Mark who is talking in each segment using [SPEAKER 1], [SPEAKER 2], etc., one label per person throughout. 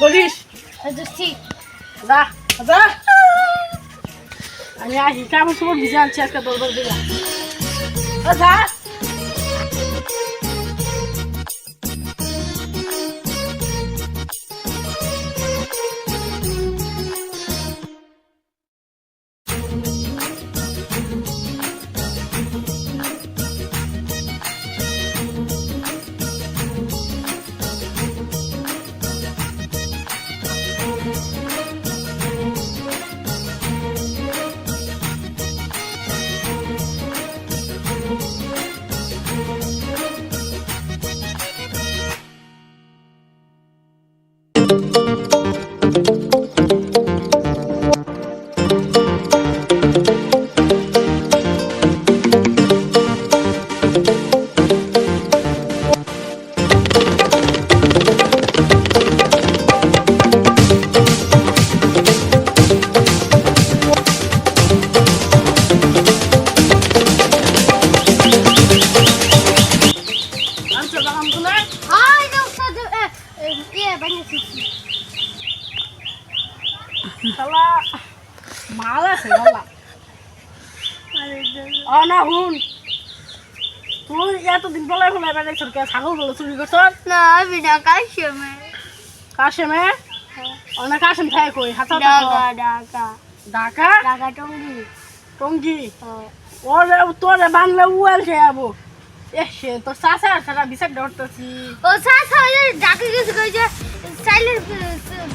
[SPEAKER 1] বলিস
[SPEAKER 2] ঠিক
[SPEAKER 1] যা যা আমি আসি কাপড় চোপড় ভিজে আনছি আজকে দরবার দিলাম যা শালা মাল আছে শালা ও না হুন তুই এতদিন বলাই বলাই বেড়াই সরকার ছাগলগুলো চুরি করছ
[SPEAKER 2] না আমি না কাশমে।
[SPEAKER 1] কাশেমে অনেক কাশেম থাকে কই হাতা
[SPEAKER 2] ঢাকা ঢাকা।
[SPEAKER 1] ঢাকা?
[SPEAKER 2] ঢাকা টঙ্গি।
[SPEAKER 1] টঙ্গি? ওরে তোরে বাংলা উয়াল খেয়ে যাব তোর চাষা সারা বিচার ধরতেছি।
[SPEAKER 2] ও সাস হলে ঢাকা গেছে কই যে চাইলের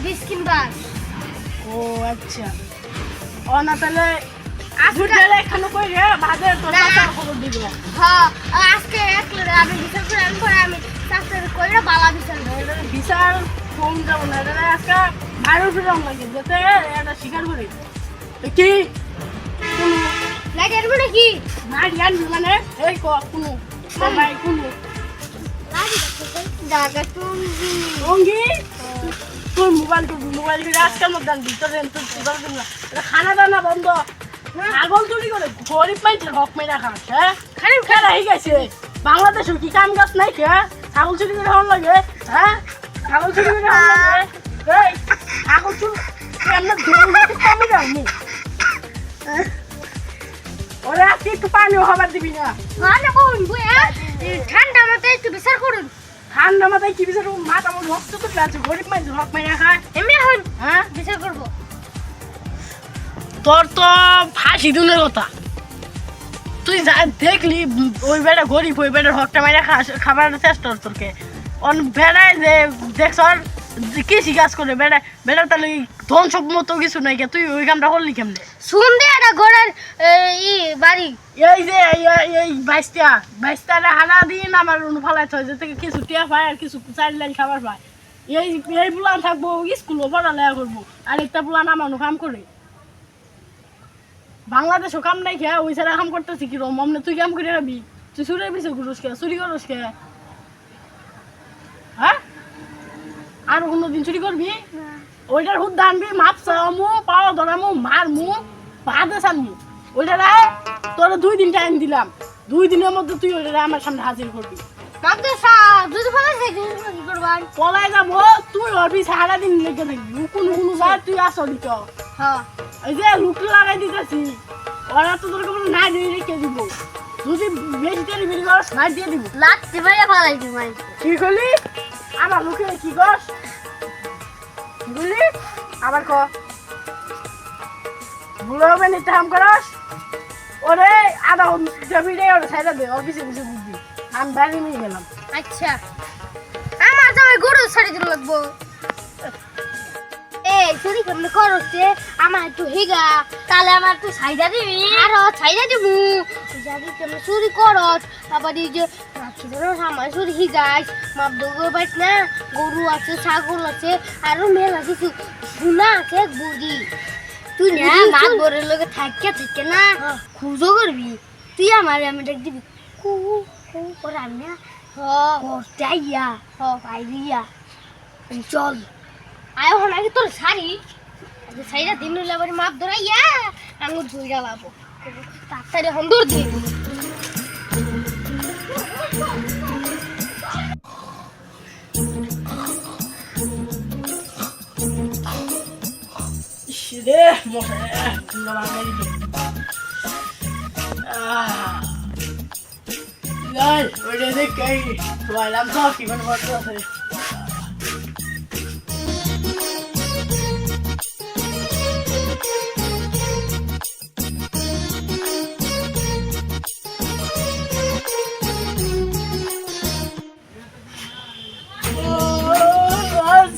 [SPEAKER 2] বিস্কিন বার
[SPEAKER 1] ও আচ্ছা। ও না তাহলে আজকে এখানে কই রে? বাদে তোর
[SPEAKER 2] না।
[SPEAKER 1] খবর দিব।
[SPEAKER 2] হ্যাঁ আজকে একলে আমি বিচার করে আমি পরে আমি চাষের কইরা বালা ধরে
[SPEAKER 1] বিশাল ফোন যাব না। রে আজকে ভাইরাল ফিরাম লাগে যেতে এটা স্বীকার করি। কি?
[SPEAKER 2] লাগে এর মানে কি?
[SPEAKER 1] নাই জানবি মানে এই কোনো তোর মোবাইল ফিরে আজকের মধ্যে খানা দানা বন্ধ। ছাগল চুরি করে গরিব মানুষের হক মেরা খাস হ্যাঁ? খালি খেলা হয়ে গেছে। বাংলাদেশে কি কাম কাজ নাই ছাগল চুরি করে হন লাগে হ্যাঁ? ছাগল চুরি করে হন লাগে ছাগল চুরি কমে যায়নি ওরে আজকে একটু পানিও হবার দিবি না।
[SPEAKER 2] মানে কোন বুয়া ঠান্ডা মতো একটু বিচার করুন।
[SPEAKER 1] ঠান্ডা মাথায় কি বিচার মাথা আমার রক্ত তো আছে গরিব মানুষের হক মেরা খায়।
[SPEAKER 2] এমনি এখন
[SPEAKER 1] হ্যাঁ?
[SPEAKER 2] বিচার করব।
[SPEAKER 1] তোর তো ফাঁসি দুনের কথা। তুই যা দেখলি ওই বেটা গরিব ওই বেটার হকটা মেরে খাবার চেষ্টা কর তোরকে। অন বেড়ায় যে দেখছ কৃষি কাজ করে বেড়া বেড়া তাহলে ধন সব মতো কিছু নাই তুই ওই কামটা করলি কেমনে?
[SPEAKER 2] শুন দে একটা ঘোড়ার ই বাড়ি।
[SPEAKER 1] এই যে এই বাইশটা বাইশটা হারা দিন আমার ফালাই থয় যে থেকে কিছু টিয়া পায় আর কিছু চার লাইন খাবার পায়। এই এই বুলান থাকব স্কুলও পড়ালেখা করব আর একটা বুলান আমার অনু কাম করে। বাংলাদেশও কাম নাই খেয়ে ওই ছাড়া কাম করতেছি কি রম অমনে তুই কাম করে রাবি তুই চুরি পিছে ঘুরোস কে চুরি করস কে হ্যাঁ? আর কোনোদিন চুরি করবি? ওইটার হুদ আনবি মাপ চামু পাওয়া ধরামু মারমু ভাতে সানমু ওইটা রে তোর দুই দিন টাইম দিলাম। দুই দিনের মধ্যে তুই ওইটা আমার সামনে হাজির করবি। পলাই যাব তুই হবি সারা দিন লেগে থাকবি। কোনো কোনো যায় তুই আসো দিত
[SPEAKER 2] হ্যাঁ।
[SPEAKER 1] এই যে লুক লাগাই দিতেছি ওরা তো তোর কোনো না দিয়ে রেখে দিব। যদি বেশি তেল বিল করস না দিয়ে দিব।
[SPEAKER 2] লাত্তি মারে ফেলাই দি
[SPEAKER 1] কি করলি? আমার মুখে কি করস? করলি আবার ক? বুড়ো হবে নিতে হাম করস। ওরে আধা জমি রে ওরে সাইডে দে ওর পিছে বুঝবি আমি বাড়ি নিয়ে গেলাম।
[SPEAKER 2] আচ্ছা। আমার জামাই গরু ছাড়ি দিতে লাগবো। এই চুরি কেমনে করছে আমার একটু হিগা তাহলে আমার একটু ছাইদা দিবি। আরও ছাইদা দিবু। যদি কেমনে চুরি করত তারপর এই যে রাখি ধরো আমার চুরি হিগাইস মাপ দৌড় পাইস না গরু আছে ছাগল আছে আরও মেলা কিছু সোনা আছে বুড়ি। তুই না মাপ গরের লগে থাকে থাকে না খুঁজো করবি। তুই আমার আমি দেখ দিবি কু কু করে আমি না হ যাইয়া হ পাইরিয়া। চল। আয় হন আগে তোর শাড়ি। আগে শাড়িটা দিন হইলে আবার মাপ ধরাইয়া আঙুর ধুইরা লাবো। তাড়াতাড়ি হন দূর দিয়ে
[SPEAKER 1] রে মশা গলা মেরে দিল আহ Lan, ওটা দেখে তোয়ালাম তো কি মানে বড় আছে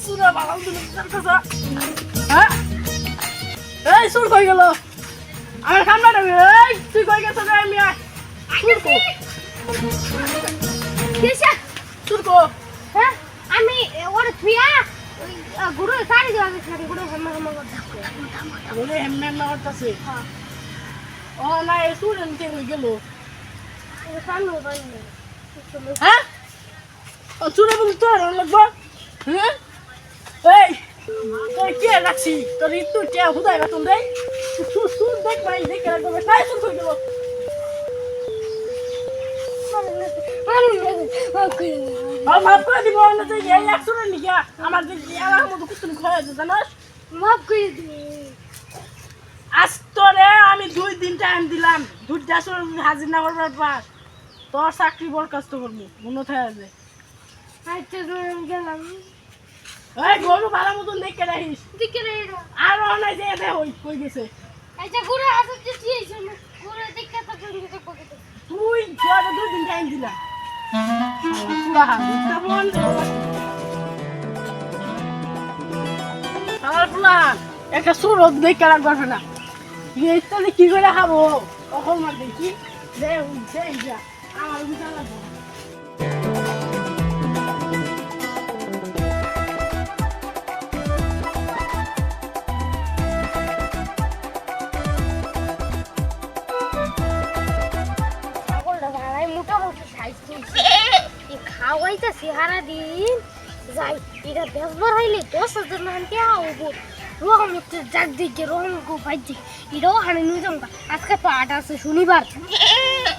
[SPEAKER 1] সুরা বালাম দিল তার কাছে হ্যাঁ এই সুর কই গেল? আমার কামড়া দেবে এই তুই কই গেছ রে মিয়া? সুর কো।
[SPEAKER 2] কিসা?
[SPEAKER 1] সুর কো।
[SPEAKER 2] হ্যাঁ আমি ওর ওই গুরু শাড়ি দেওয়া গেছে গুরু হেমা হেমা করতে
[SPEAKER 1] বলে হেম্মে হেম্মে করতেছে? ও না এই সুর এনতে কই গেল।
[SPEAKER 2] সামনে
[SPEAKER 1] হ্যাঁ? ও সুরে বল আর লাগবো? হ্যাঁ? এই তুই কে রাখছি তোর ইতু কে হুদাই রাখুন রে? সুর সুর দেখ ভাই দেখ রাখব তাই সুর মাফ করে দিব না যে এই এক নিকা আমার যে এলাকার মতো কুতুন খয়ে আছে জানাস?
[SPEAKER 2] মাফ করে দিবি
[SPEAKER 1] আজ তোরে আমি দুই দিন টাইম দিলাম হাজির না করবার পর তোর চাকরি বরখাস্ত করব মনে থাকে আছে
[SPEAKER 2] আচ্ছা গেলাম।
[SPEAKER 1] এই গরু ভালো মতন দেখে রাখিস।
[SPEAKER 2] দিকে রে এটা।
[SPEAKER 1] আর অনেক যে হই কই গেছে।
[SPEAKER 2] গুরু আসতে কি হয়েছে? গুরু দেখে তো তুমি তো পকেটে
[SPEAKER 1] তুই তোরে দুই দিন টাইম পুরা আমার পুলা একটা সুর দেখে রাখবার না। এই তাহলে কি করে খাব? কখন দেখি? আমার বুঝা লাগবে।
[SPEAKER 2] খাওয়াইতে চেহারা দিন যাই এটা বেসবার হইলে দশ হাজার মান কে আউব? রোহম একটু যাক দিকে রোহম গো ভাই এটাও হানি নিয়ে যাব আজকে তো আট আছে, শনিবার।